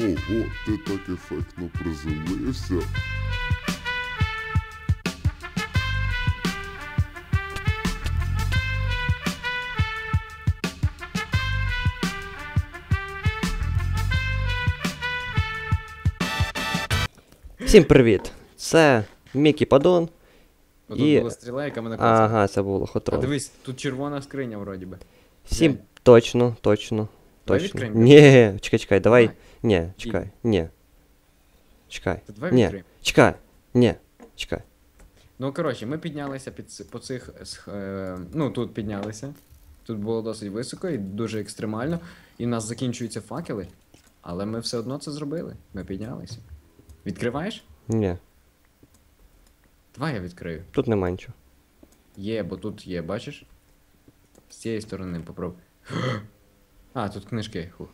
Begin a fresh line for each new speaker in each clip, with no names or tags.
Ого, ти так ефектно приземлився.
Всім привіт! Це Мікі Падон.
Тут
І-
була стріла, яка мене коцала.
Ага, це було
А
хотрон.
дивись, тут червона скриня вроді би.
Всім
глянь.
точно, точно,
Давай
точно.
відкриємо.
Ні, чекай, чекай, давай. Ні, чекай, ні. Чекай. Ні. Чекай. Ні. Чекай.
Ну коротше, ми піднялися під ц- по цих. сх- е, ну тут піднялися. Тут було досить високо і дуже екстремально. І в нас закінчуються факели. Але ми все одно це зробили. Ми піднялися. Відкриваєш?
Ні.
Давай я відкрию.
Тут нема нічого.
Є, бо тут є, бачиш? З цієї сторони попробуй. А, тут книжки. Хух.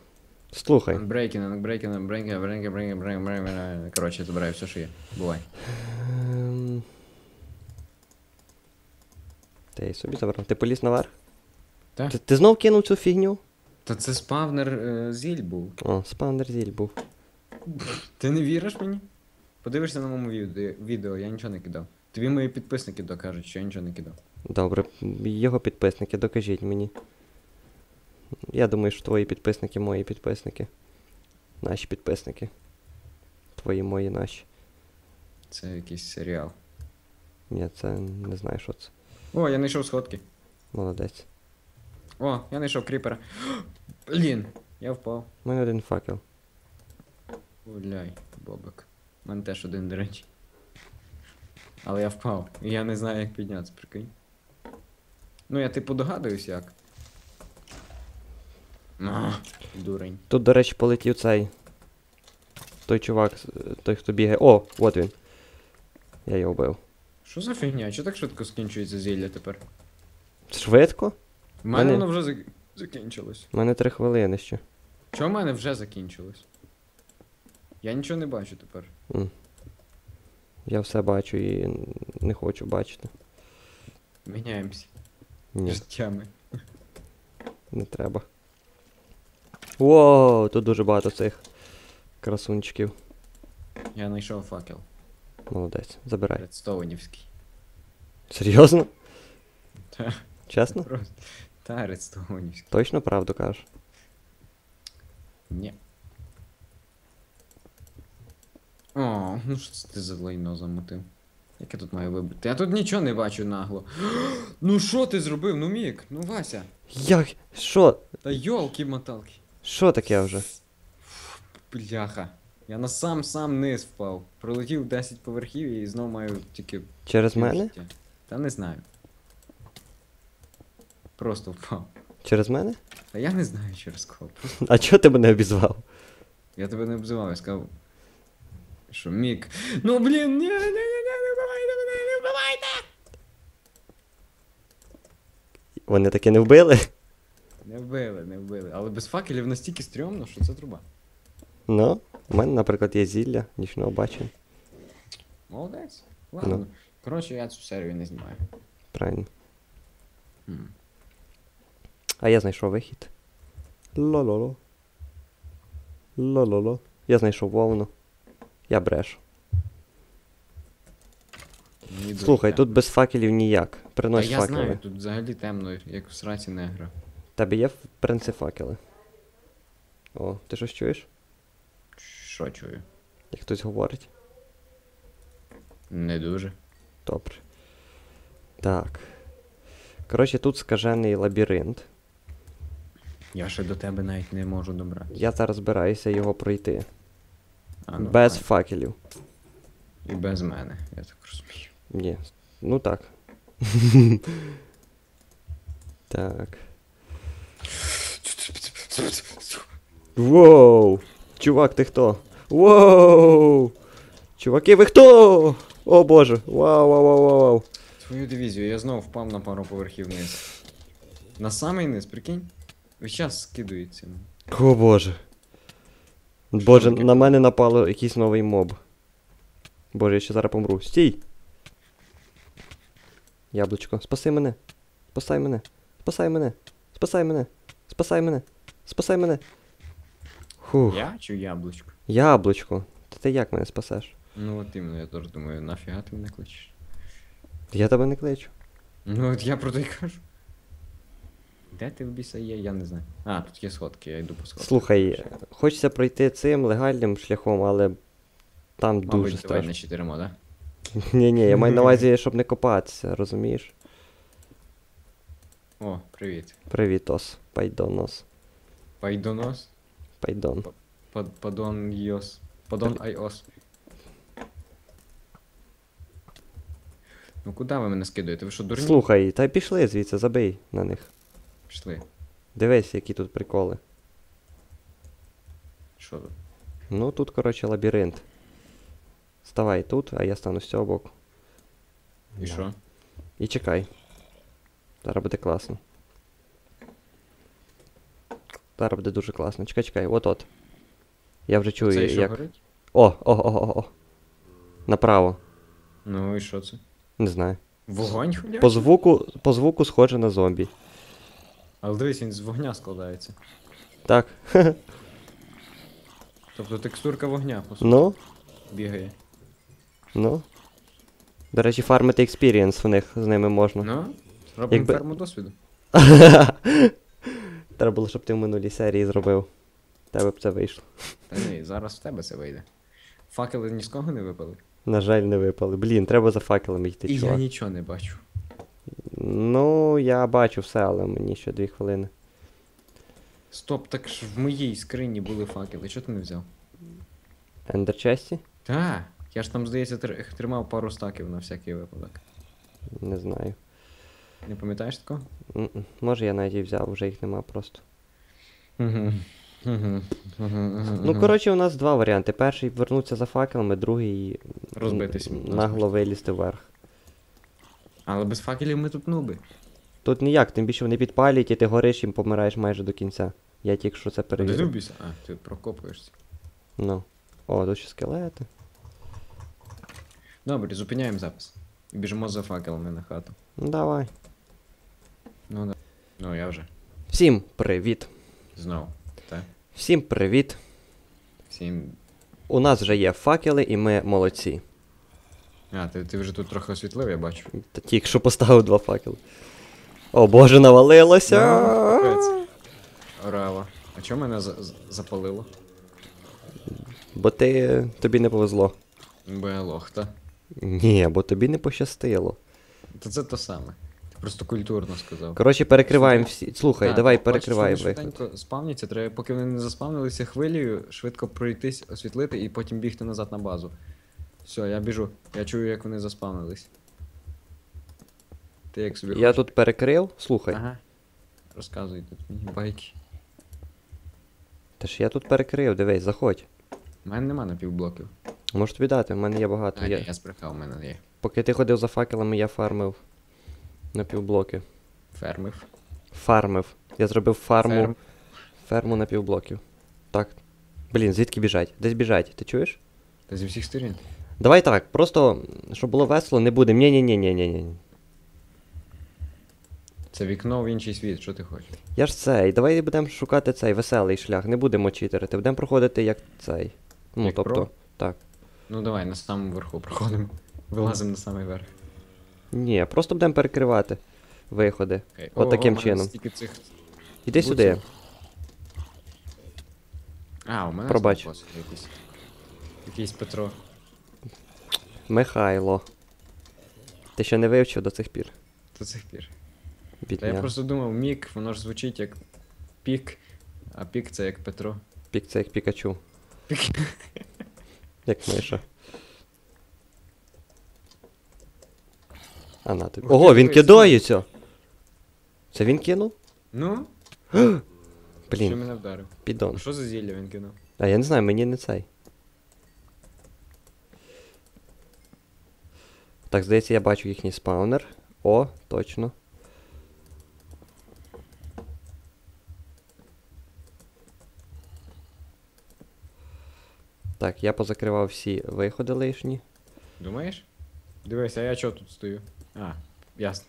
Слухай.
Unbreaking, unbreaking, unbreaking, unbreaking, unbreaking, unbreaking, unbreaking. Коротше, забираю все, що є. Бувай.
Ем... Ти собі забрав. Ти поліз наверх?
Так.
Ти, ти знов кинув цю фігню?
Та це спавнер е, зіль був.
О, спавнер зіль був.
Ти не віриш мені? Подивишся на моєму відео, я нічого не кидав. Тобі мої підписники докажуть, що я нічого не кидав.
Добре, його підписники, докажіть мені. Я думаю, що твої підписники мої підписники. Наші підписники. Твої мої наші.
Це якийсь серіал.
Ні, це не знаю, що це.
О, я знайшов сходки.
Молодець.
О, я знайшов кріпера. Блін, я впав.
У мене один факел.
Гуляй, бобик. У мене теж один, до речі. Але я впав. І я не знаю, як піднятися, прикинь. Ну, я типу догадуюсь як. А, дурень.
Тут, до речі, полетів цей. Той чувак, е, той, хто бігає. О, от він. Я його вбив.
Що за фігня? Чого так швидко скінчується зілля тепер?
Швидко?
У мене
Мене-
воно вже зак- закінчилось.
У мене три хвилини ще.
Чого в мене вже закінчилось? Я нічого не бачу тепер.
Я все бачу і не хочу бачити.
Міняємося
Ні,
життями.
не треба. Воу, тут дуже багато цих красунчиків.
Я знайшов факел.
Молодець, забирай.
Редстоунівський.
Серйозно?
Та,
Чесно?
просто. Та, редстоунівський.
Точно правду кажеш?
Ні. О, ну що це ти за лайно замотив? Як я тут маю вибити? Я тут нічого не бачу нагло. ну що ти зробив? Ну мік, ну Вася.
Як? Що?
Та йолки-моталки.
Що таке вже?
Бляха. Я на сам сам низ впав. Пролетів 10 поверхів і знов маю тільки.
Через мене?
життя. Та не знаю. Просто впав.
Через мене?
Та я не знаю через кого. Просто
А чого ти мене обізвав?
я тебе не обзивав, я сказав. Що мік. Ну блін, ні, ні, ні, ні, не вбивайте мене, не вбивайте!
Вони таки не вбили?
Не вбили, не вбили. Але без факелів настільки стрьомно, що це труба.
Ну, у мене, наприклад, є зілля, нічного бачення.
Молодець. Ладно.
Ну.
Коротше, я цю серію не знімаю.
Правильно.
М.
А я знайшов вихід. Ло-ло-ло. Ло-ло-ло. Я знайшов вовну. Я брешу.
Мені дуже
Слухай,
темно.
тут без факелів ніяк.
Та
Принось
я
факели.
знаю, тут взагалі темно, як в сраці негра.
Тебе є в принципі факели? О, ти щось чуєш?
Що чую?
Як хтось говорить?
Не дуже.
Добре. Так. Коротше, тут скажений лабіринт.
Я ще до тебе навіть не можу добратися.
Я зараз збираюся його пройти.
А, ну,
без
давай.
факелів.
І без мене, я так розумію.
Ні. Ну так. так. Воу! Чувак, ти хто? Воу! Чуваки, ви хто? О боже! Вау, вау, вау, вау, вау.
Твою дивізію, я знову впав на пару поверхів вниз. На самий низ, прикинь? Весь час скидується.
О боже. Боже, на мене напало якийсь новий моб. Боже, я ще зараз помру. Стій! Яблучко, спаси мене. Спасай мене. Спасай мене. Спасай мене. Спасай мене. Спасай мене. Фух.
Я чи яблучко?
Яблучко. Та ти як мене спасеш?
Ну от іменно, я теж думаю, нафіга ти мене кличеш?
Я тебе не кличу.
Ну от я про те й кажу. Де ти в біса є, я не знаю. А, тут є сходки, я йду по сходках.
Слухай, хочеться пройти цим легальним шляхом, але там
Мабуть,
дуже
давай
страшно.
не чотиримо, да?
Ні, ні, я маю на увазі, щоб не копатися, розумієш?
О, привіт.
Привіт, ос. Пайдонос.
Пайдонос?
Пайдон.
Падон йос. Падон айос. Ну куди ви мене скидуєте? Ви що, дурні?
Слухай, та пішли звідси, забий на них.
Пішли.
Дивись, які тут приколи.
Що тут?
Ну тут, коротше, лабіринт. Ставай тут, а я стану з цього боку.
І що?
І чекай. Зараз буде класно. Зараз буде дуже класно. Чекай, чекай, от-от. Я вже чую,
Це що
як.
горить?
О, о, о, о, о. Направо.
Ну і що це?
Не знаю.
Вогонь ходять?
По звуку, по звуку схоже на зомбі.
Але дивись, він з вогня складається.
Так.
Тобто текстурка вогня, по суті,
Ну,
бігає.
ну. До речі, фармити експірієнс в них з ними можна.
Ну, робимо
Якби-
ферму досвіду.
Треба було, щоб ти в минулій серії зробив. Тебе б це вийшло.
Та ні, зараз в тебе це вийде. Факели ні з кого не випали.
На жаль, не випали. Блін, треба за факелами йти,
І я нічого не бачу.
Ну, я бачу все, але мені ще дві хвилини.
Стоп, так ж в моїй скрині були факели. Чого ти не взяв?
Ендерчесті?
Та, я ж там, здається, тр- тримав пару стаків на всякий випадок.
Не знаю.
Не пам'ятаєш такого?
М-м. Може я навіть і взяв, вже їх нема просто.
Угу.
Ну, коротше, у нас два варіанти. Перший вернутися за факелами, другий
Розбитись
м, нагло вилізти вверх.
Але без факелів ми тут нуби.
Тут ніяк, тим більше вони підпалюють і ти гориш і помираєш майже до кінця. Я тільки що це
ти
перевірив.
любишся? А, ти прокопуєшся.
Ну. О, тут ще скелети.
Добре, зупиняємо запис. Біжимо за факелами на хату.
Ну давай.
Ну да. Ну я вже.
Всім привіт.
Знову. Так.
Всім привіт.
Всім.
У нас вже є факели, і ми молодці.
А, ти, ти вже тут трохи освітлив, я бачу.
Та Тільки що поставив два факели. О боже, навалилося!
капець. Орава. А чого мене за- за- запалило?
Бо ти тобі не повезло.
Бо я лох, та?
Ні, бо тобі не пощастило.
Та це то саме. Ти просто культурно сказав.
Коротше, перекриваємо всі. Слухай,
Так,
давай
бачиш,
перекривай
вони
вихід.
швиденько спавняться, треба, поки вони не заспавнилися хвилею, швидко пройтись, освітлити і потім бігти назад на базу. Все, я біжу. Я чую, як вони заспавнились. Ти як собі
Я
хочеш?
тут перекрив, слухай.
Ага. Розказуй тут мені байки.
Та ж я тут перекрив, дивись, заходь.
У мене нема напівблоків.
Можу тобі дати, в мене є багато.
А,
Я...
ні, я збрехав, у мене є.
Поки ти ходив за факелами, я фармив на півблоки.
Фермив.
Фармив. Я зробив фарму.
Ферм.
Ферму на півблоків. Так. Блін, звідки біжать? Десь біжать, ти чуєш?
Та зі всіх сторін.
Давай так, просто, щоб було весело, не будемо. ні ні ні ні ні ні
Це вікно в інший світ, що ти хочеш?
Я ж цей, давай будемо шукати цей веселий шлях, не будемо читерити, будемо проходити як цей. Ну,
Як
тобто,
про?
так.
Ну давай, на самому верху проходимо. Вилазимо на самий верх.
Ні, просто будемо перекривати виходи.
Окей.
От
О,
таким
у мене
чином.
Стільки цих...
Іди
Буців.
сюди.
А, у мене
Пробач.
якийсь. Якийсь Петро.
Михайло. Ти ще не вивчив до цих пір.
До цих пір. Та
Бідня.
я просто думав, мік, воно ж звучить як пік, а пік це як Петро.
Пік це як Пікачу.
Пік.
Як миша. А на тобі. Ого, він кидається! Це він кинув?
Ну, що
Блін,
мене вдарив?
підон.
Що за зілля він кинув?
А я не знаю, мені не цей. Так, здається, я бачу їхній спаунер. О, точно. Так, я позакривав всі виходи лишні.
Думаєш? Дивись, а я чого тут стою? А, ясно.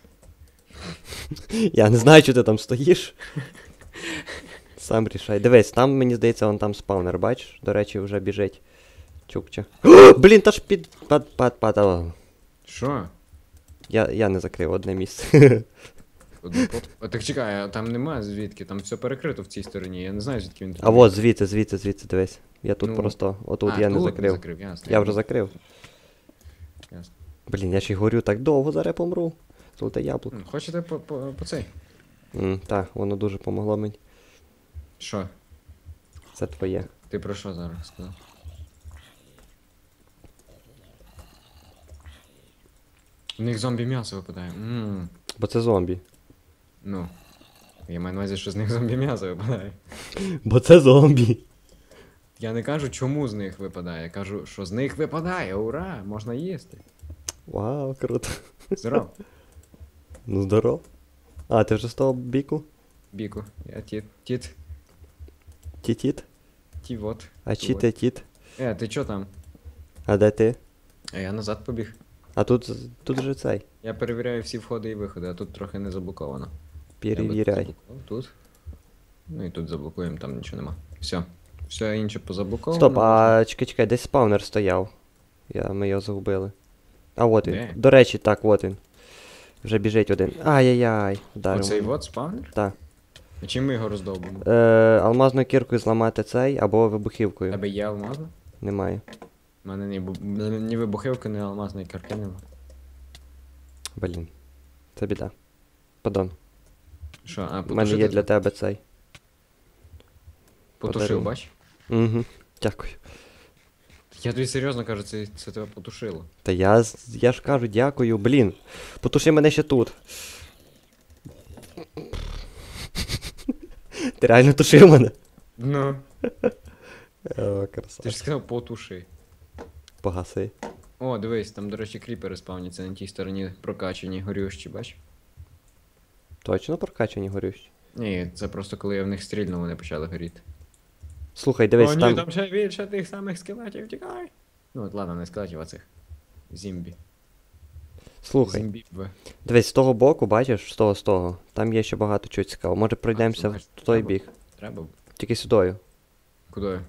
Я не знаю, чи ти там стоїш. Сам рішай. Дивись, там, мені здається, он там спаунер, бачиш? До речі, вже біжить. Чукча. Блін, та ж під. Пад, пад, пад, о.
Що?
Я, я не закрив одне місце.
А, Так чекай, а там нема звідки, там все перекрито в цій стороні. Я не знаю, звідки він тут.
А от звідси, звідси, звідси, дивись. Я тут
Ну,
просто. Отут
А,
я не закрив.
закрив ясно.
Я вже закрив.
Ясно.
Блін, я ще й горю так довго, зараз помру. Золоте яблуко.
Хочете по, по, по цей?
М, так, воно дуже помогло мені.
Що?
Це твоє.
Ти про що зараз сказав? У них зомбі м'ясо випадає. Ммм.
Бо це зомбі.
Ну. Я маю на увазі, що з них зомбі м'ясо випадає.
Бо це зомбі.
Я не кажу, чому з них випадає. Я кажу, що з них випадає. Ура! Можна їсти.
Вау, круто.
Здоров.
Ну здоров. А, ти вже того біку?
Біку. Я тіт. Тіт.
Тіт-тіт?
Ті вот.
А чи ти тіт?
Е, ти чо там?
А де ти?
А я назад побіг.
А тут, тут же цей.
Я перевіряю всі входи і виходи, а тут трохи не заблоковано.
Перевіряй.
Тут. Ну і тут заблокуємо, там нічого нема. Все. Все інше позаблоковано.
Стоп, а чекай, чекай, десь спаунер стояв. Я, ми його загубили. А от він.
Де?
До речі, так, от він. Вже біжить один. Ай-яй-яй. Вдарив.
Оцей
мене.
вот спавнер?
Так.
А чим ми його роздовбимо?
Е, алмазною кіркою зламати цей або вибухівкою.
Тебе є алмазна?
Немає.
У мене ні, бу- ні вибухівки, ні алмазної карти нема.
Блін. Це біда. Падон.
Що, а
У мене є для тебе цей.
Потушив,
подарунок.
бач?
Угу. Дякую.
Я тобі серйозно кажу, це, це тебе потушило.
Та я, я ж кажу дякую, блін. Потуши мене ще тут. Ти реально тушив мене?
Ну.
О,
Ти ж сказав потуши.
Погаси.
О, дивись, там, до речі, кріпери спавняться на тій стороні прокачані, горющі, бач?
Точно прокачані горющі?
Ні, це просто коли я в них стрільнув, вони почали горіти.
Слухай, дивись,
О, ні,
там.
там ще більше тих самих скелетів, тікай. Ну, от ладно, не скелетів, а цих. Зімбі.
Слухай,
Зімбі.
Дивись, з того боку, бачиш, з того, з того. Там є ще багато чого цікавого. Може пройдемося в той
треба?
бік.
Треба.
Тільки сюдою.
Куди?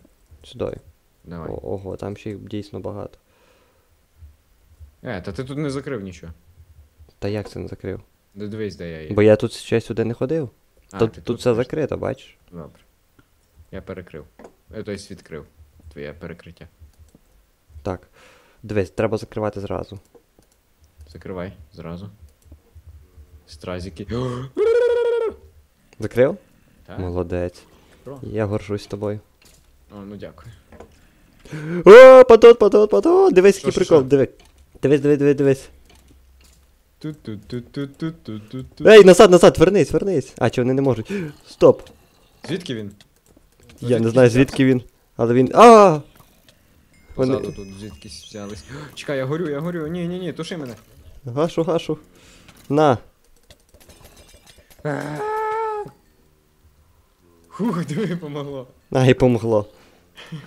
Сюдою.
Давай.
О, ого, там ще їх дійсно багато.
Е, та ти тут не закрив нічого.
Та як це не закрив?
Дивись, де я є.
Бо я тут ще сюди не ходив.
А,
тут
ти
тут все закрито, бачиш?
Добре. Я перекрив. Тобто відкрив. Твоє перекриття.
Так. Дивись, треба закривати зразу.
Закривай зразу. Стразики.
Закрив?
Так.
Молодець.
Про.
Я горжусь тобою.
О, ну дякую.
О, падон, падон, падон! Дивись, який прикол, диви. Дивись, дивись, дивись, дивись. Ей, назад, назад, вернись, вернись. А, чи вони не можуть? Стоп.
Звідки він?
Я не знаю, звідки він. Але він. А! Вони-
Позаду тут звідкись взялись. Чекай, я горю, я горю. Ні, ні, ні, туши мене.
Гашу, гашу. На.
Хух, диви, помогло.
А, і помогло.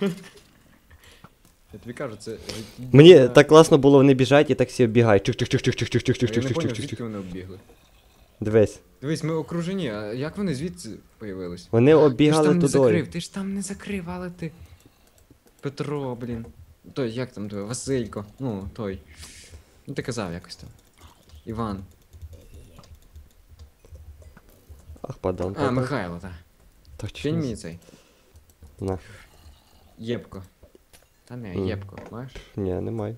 Я тобі кажу, це.
Мені так класно було, вони біжать і так всі обігають. Чих, чих, чих, чих, чих, чих, чих, чих,
Я не
чих,
поняв,
чих, чих,
звідки
чих.
вони оббігли.
Дивись.
Дивись, ми окружені, а як вони звідси появились?
Вони обігали.
Ти ж там не закрив, ти ж там не закрив, але ти. Петро, блін. Той, як там той, Василько. Ну, той. Ну ти казав якось там. Іван.
Ах, падон.
А. Михайло, так.
Точно.
Кинь мені цей.
На.
Єбко. Та не,
Мгм.
єбко, бачиш?
Ні, немає.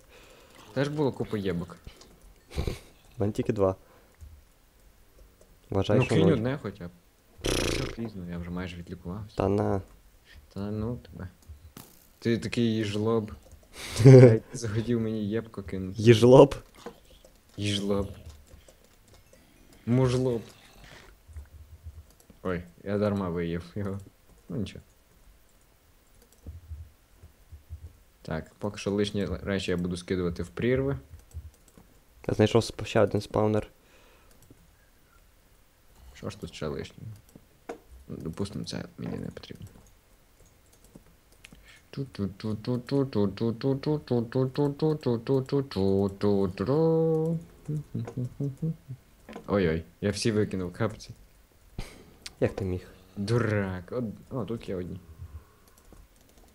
Теж було купа єбок.
У мене тільки два. Вважай,
ну
що
кинь
нуль.
одне хоча б. Все пізно, я вже майже відлікувався.
Та на.
Та ну тебе. Ти такий жлоб. Блядь, Захотів мені єбко кинути.
Їжлоб.
Їжлоб. Мужлоб. Ой, я дарма виїв його. Ну нічого. Так, поки що лишні речі я буду скидувати в прірви.
Я знайшов ще один спаунер.
Що ж тут ще лишнє? Ну, Допустимо, це мені не потрібно. Ой-ой, я всі викинув капці.
Як ти міг?
Дурак. От... О, тут є одні.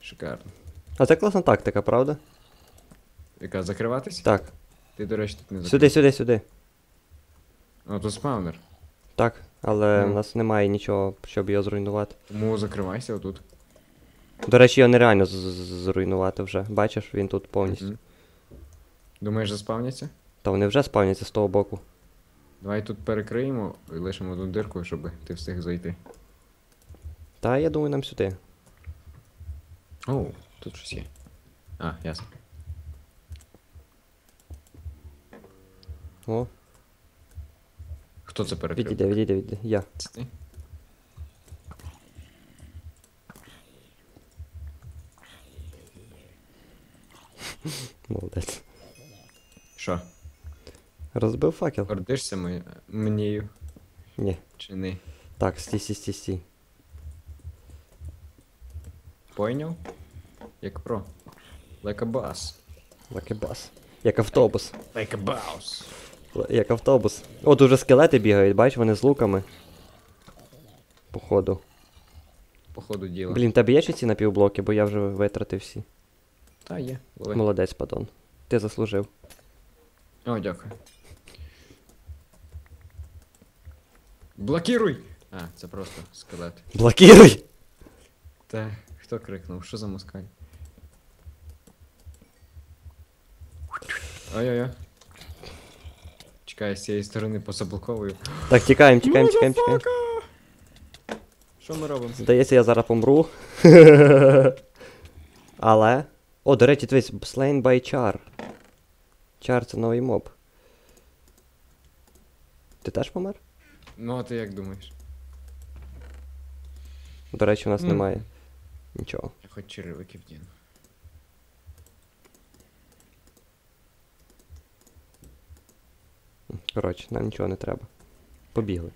Шикарно.
А це класна тактика, правда?
Яка закриватись?
Так.
Ти, до речі, тут не закрив.
Сюди, сюди, сюди.
О, тут спаунер.
Так, але
Ну.
в нас немає нічого, щоб його зруйнувати.
Тому закривайся отут.
До речі, його нереально з- з- зруйнувати вже. Бачиш, він тут повністю.
Мгм. Думаєш, заспавняться?
Та вони вже спавняться з того боку.
Давай тут перекриємо і лишимо одну дирку, щоб ти встиг зайти.
Та я думаю, нам сюди.
Оу, тут щось є. А, ясно.
О,
Хто це перекрив?
відійде, відійде, відійде. Я.
Це ти?
Молодець.
Що?
Розбив факел?
Гордишся ми... мнею?
Ні.
Чи не?
Так, стій, стій, стій, стій.
Пойняв? Як про. Like a bus.
Like a bus. Як автобус.
Like a bus.
Як автобус. О, тут вже скелети бігають, бачиш, вони з луками. Походу.
По ходу діла.
Блін, тебе є ще ці напівблоки, бо я вже витратив всі.
Та є. Лови.
Молодець, падон. Ти заслужив.
О, дякую. Блокируй! А, це просто скелет.
Блокируй!
Та, хто крикнув? Що за москаль? Ой-ой-ой. Чекай, з цієї сторони позаблоковую.
Так, тікаємо, тікаємо, тікаємо, тікаємо.
Що ми робимо?
Здається, я зараз помру. Але. О, до речі, дивись, Slain by Char. Char це новий моб. Ти теж помер?
Ну, а ти як думаєш?
До речі, у нас
М.
немає. Нічого.
Я хоч черевики вдіну.
Коротше, нам нічого не треба. Побігли.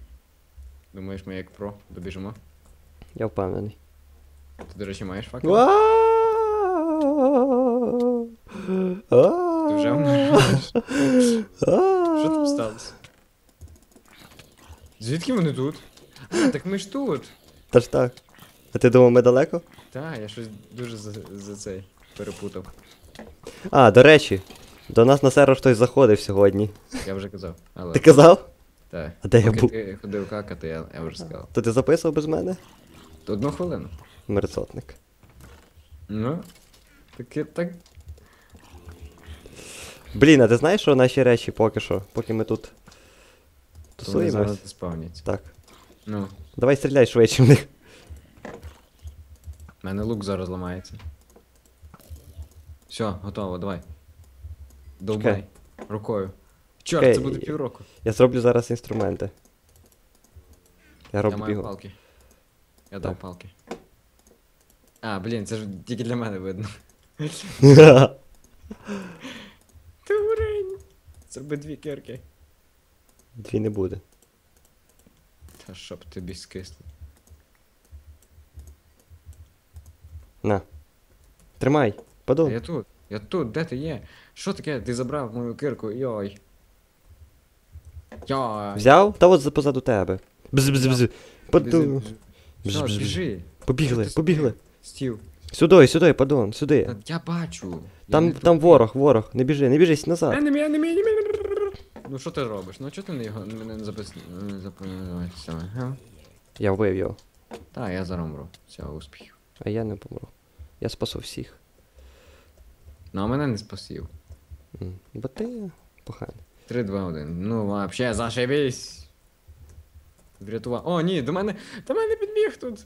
Думаєш, ми як про добіжимо?
Я впевнений.
Ти, до речі, маєш факел? Ти вже вмираєш? Що там сталося? Звідки вони тут? А, так ми ж тут.
Та ж так. А ти думав, ми далеко?
Та, я щось дуже за, за цей перепутав.
А, до речі, до нас на сервер хтось заходив сьогодні.
Я вже казав. Але
Ти казав?
та.
А де я був?
ти ходив какати, я, я вже сказав.
То ти записував без мене?
Одну хвилину.
Мерцотник.
Ну. Таке так.
Блін, а ти знаєш, що наші речі поки що, поки ми тут тусуємось? Так.
Ну.
Давай стріляй швидше в них.
У мене лук зараз ламається. Все, готово, давай. Довбай. Рукою. Чорт,
Чекай,
це буде
я-
півроку.
Я зроблю зараз інструменти. Я
Я
роблю
маю
бігу.
палки. Я дав
Так.
палки. А, блін, це ж тільки для мене видно. Дурень! Зроби дві кирки.
Дві не буде.
Та щоб тобі скисло.
На. Тримай.
А
Подумай.
я тут, я тут, де ти є? Що таке? Ти забрав мою кирку, йой. Йой.
Взяв? Та от за- позаду тебе. Бз-бз-бз.
Біжи. Що,
Бж-бж-бж.
біжи.
Побігли,
Що
побігли.
Стів.
Сюди, сюди, падон, сюди.
Та Я бачу. Я
Там,
не
там
тупий.
ворог, ворог. Не біжи, не біжись назад.
Enemy, enemy, enemy. Ну що ти робиш? Ну чого ти не його мене не запис... не?
Я вбив його,
Та, я зараз умру. Все, успіхів.
а я не помру. Я спасу всіх.
Ну, а мене не спасів.
М, Бо ти поганий.
3, 2, 1. Ну, вообще, зашибись. Врятував. О, ні, до мене. До мене підбіг тут.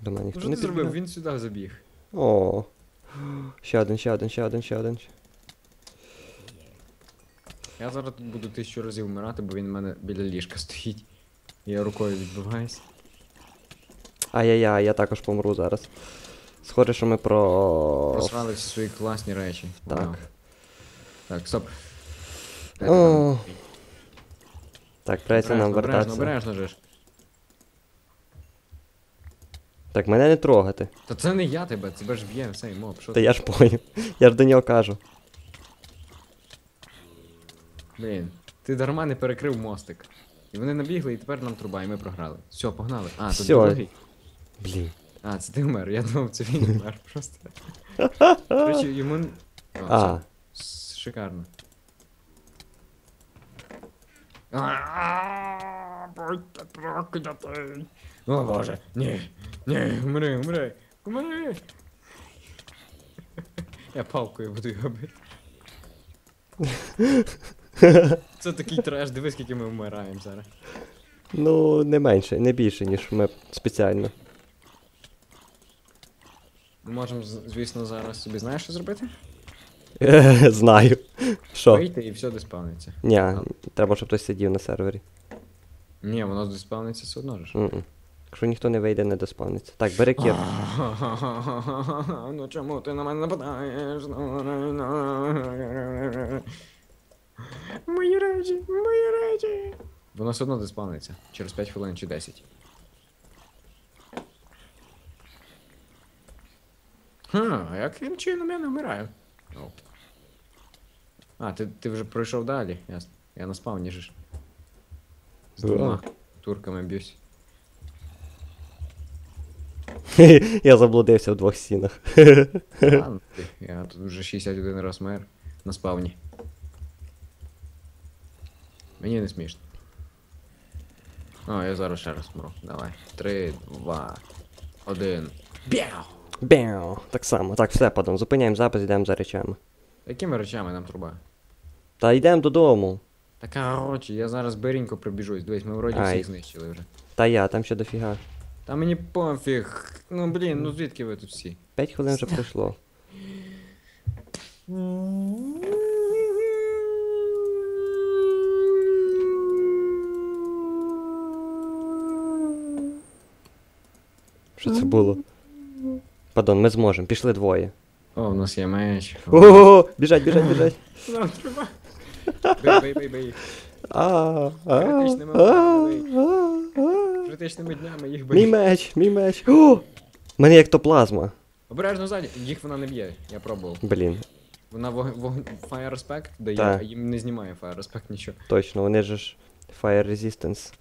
До мене ніхто
що
не
ти зробив? Він сюди забіг.
О. Ще один, ще один, ще один, ще один.
Я зараз тут буду тисячу разів вмирати, бо він в мене біля ліжка стоїть. Я рукою відбиваюсь.
Ай-яй-яй, я також помру зараз. Схоже, що ми про.
Просрали всі свої класні речі.
Так.
Вау. Так, стоп.
О, Так, придеться нам
Обережно,
вертатися.
обережно же ж.
Так, мене не трогати.
Та це не я тебе, тебе ж б'є цей моб. Що
Та
ти?
я ж поняв. Я ж до нього кажу.
Блін. Ти дарма не перекрив мостик. І вони набігли, і тепер нам труба, і ми програли. Все, погнали. А, тут
Всьо.
другий.
Блін.
А, це ти вмер, я думав, це він вмер просто. До речі, йому. О,
А,
все. Шикарно. Будьте прокляті. О боже, ні, ні, умри, умри, умри. Я палкою буду його бити. Це такий треш, дивись, скільки ми вмираємо зараз.
ну, не менше, не більше, ніж ми спеціально.
Ми можемо, звісно, зараз собі знаєш, що зробити?
Знаю. Що?
Вийти і все диспавниться.
Ні, треба, щоб хтось сидів на сервері.
Ні, воно диспавниться все одно ж.
М-м. Якщо ніхто не вийде, не доспавниться. Так, бери кір.
Ну чому ти на мене нападаєш? Мої речі, мої речі. Воно все одно диспавниться. Через 5 хвилин чи 10. Хм, а яким чином я не вмираю? О. А, ти, ти вже пройшов далі. Ясно. Я на спавні ж. З двома турками б'юсь.
Я заблудився в двох стінах.
Ладно, я тут вже 61 раз мер на спавні. Мені не смішно. О, я зараз ще раз мру. Давай. Три, два, один. Бяу!
Бяу. Так само. Так, все, падон. Зупиняємо запис, йдемо за речами.
Якими речами нам труба?
Та йдемо додому.
Та короче, я зараз беренько прибіжусь. Дивись, ми вроді
Ай.
всіх знищили вже.
Та я, там ще дофіга.
Та мені пофіг. Ну блін, ну звідки ви тут всі?
П'ять хвилин вже пройшло. Що це було? Падон, ми зможемо, пішли двоє.
О, в нас є меч.
Ого, біжать, біжать, біжать.
Нам. Бей, бей, бей, бей.
А, а,
Критичними
а,
ударами.
а, а.
Критичними днями їх
Мій меч, мій меч. О! Мене як то плазма.
Обережно ззаді. Їх вона не б'є, я пробував.
Блін,
Вона вог... вог... Fire Respect дає,
Так.
а їм не знімає Fire Respect нічого.
точно, вони же ж Fire Resistance.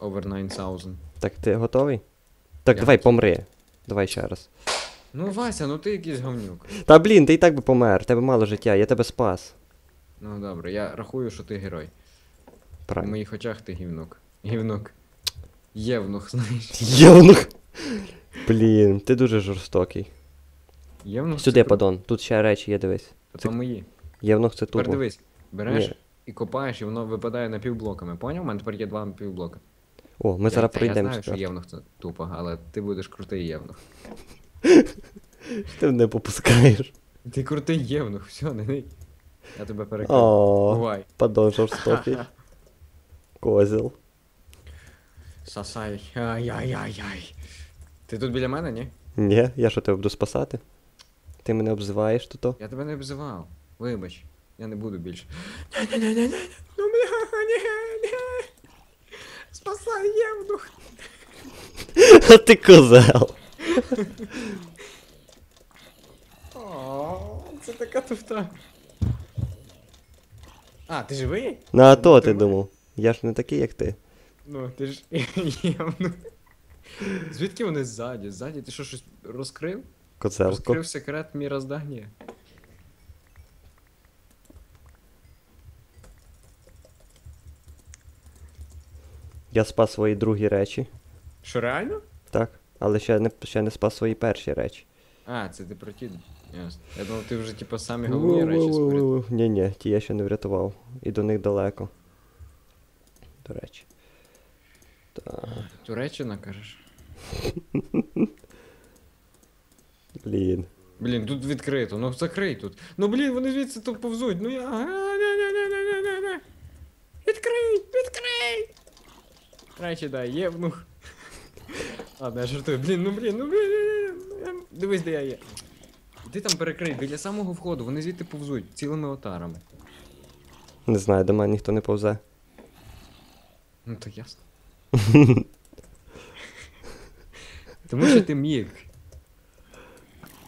Over 9000.
Так, ти готовий? Так,
Я
давай,
готовий.
помри. Давай ще раз.
Ну, Вася, ну ти якийсь говнюк.
Та блін, ти і так би помер, тебе мало життя, я тебе спас.
Ну добре, я рахую, що ти герой. В
Правильно.
моїх очах ти гівнук. Гівнук. Євнух, знаєш.
Євнух. Блін, ти дуже жорстокий.
Євнух
Сюди,
це круто.
падон, тут ще речі є, дивись.
То мої.
Євнух це
Тепер
тупо.
дивись, береш
Ні.
і копаєш, і воно випадає напівблоками. Поняв? У мене тепер є два напівблока.
О, ми
Я-
зараз пройдемо
Я знаю, що євнух це тупо, але ти будеш крутий євнух.
Ти мене попускаєш.
Ти крутий євнух, все, не. Я тебе перекрив.
О,
Бувай.
падон жорстокий. Козел.
Сасай. Ай-яй-яй-яй. Ти тут біля мене, ні?
Ні, я що тебе буду спасати? Ти мене обзиваєш тут?
Я тебе не обзивав. Вибач, я не буду більше. Ні-ні-ні-ні-ні. Ну бля, ні, ні. Спасай євнух.
А ти козел.
О, це така туфта. А, ти живий?
Ну а то ти думав. Я ж не такий, як ти.
Ну, ти ж євнух. Звідки вони ззаді? Ззаді ти що щось розкрив?
Козелко.
Розкрив секрет міроздання.
Я спас свої другі речі.
Що реально?
Так. Але ще не, ще не спас свої перші речі.
А, це ти про ті. Ясно. Я думав, ти вже типу самі головні речі споряд.
Ні, ні, ті я ще не врятував. І до них далеко. До речі. Так,
Туреччина, кажеш?
блін.
Блін, тут відкрито, ну закрий тут. Ну блін, вони звідси тут повзуть. Ну я. Відкрий! Відкрий! Речі дай, євнух. Ладно, я жартую. Блін, ну блін, ну блін. Дивись, де я є. Ти там перекрий, біля самого входу, вони звідти повзуть цілими отарами.
Не знаю, до мене ніхто не повзе.
Ну то ясно. Тому що ти мік.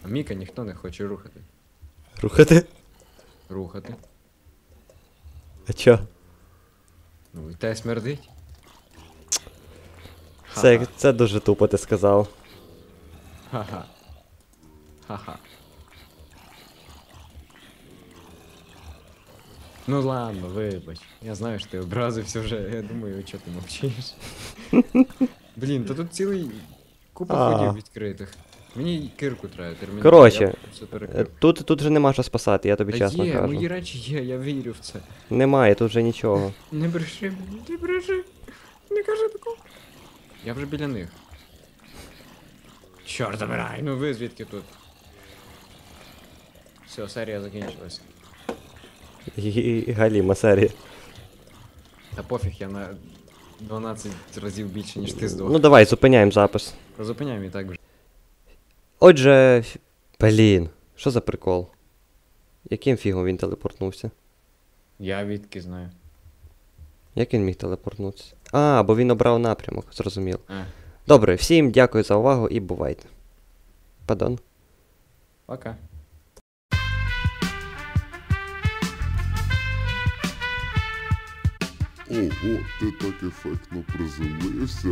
А Міка ніхто не хоче рухати.
Рухати?
Рухати.
А чо?
Ну, і те смердить.
Це,
Ха-ха.
це дуже тупо ти сказав.
Ха-ха. Ха-ха. Ну ладно, вибач. Я знаю, що ти образився вже. Я думаю, чого ти мовчиш. Блін, то тут цілий купа
А.
ходів відкритих. Мені кирку треба, терміново.
Коротше,
я все
Е,
перекрив.
Тут, тут вже нема що спасати, я тобі
Та
чесно
є,
кажу.
мої речі є, я вірю в це.
Немає тут вже нічого.
Не бреши, мені, не бреши. Не кажи такого. Я вже біля них. Чорт забирай, ну ви звідки тут? Все, серія закінчилась.
І, галіма серія.
Та пофіг, я на 12 разів більше, ніж ти здох.
Ну давай, зупиняємо запис.
Зупиняємо і так вже.
Отже, блін, що за прикол? Яким фігом він телепортнувся?
Я відки знаю.
Як він міг телепортнутися? А, бо він обрав напрямок, зрозуміло.
А,
Добре, всім дякую за увагу і бувайте. Падон.
пока.
Ого, ти так ефектно приземлився.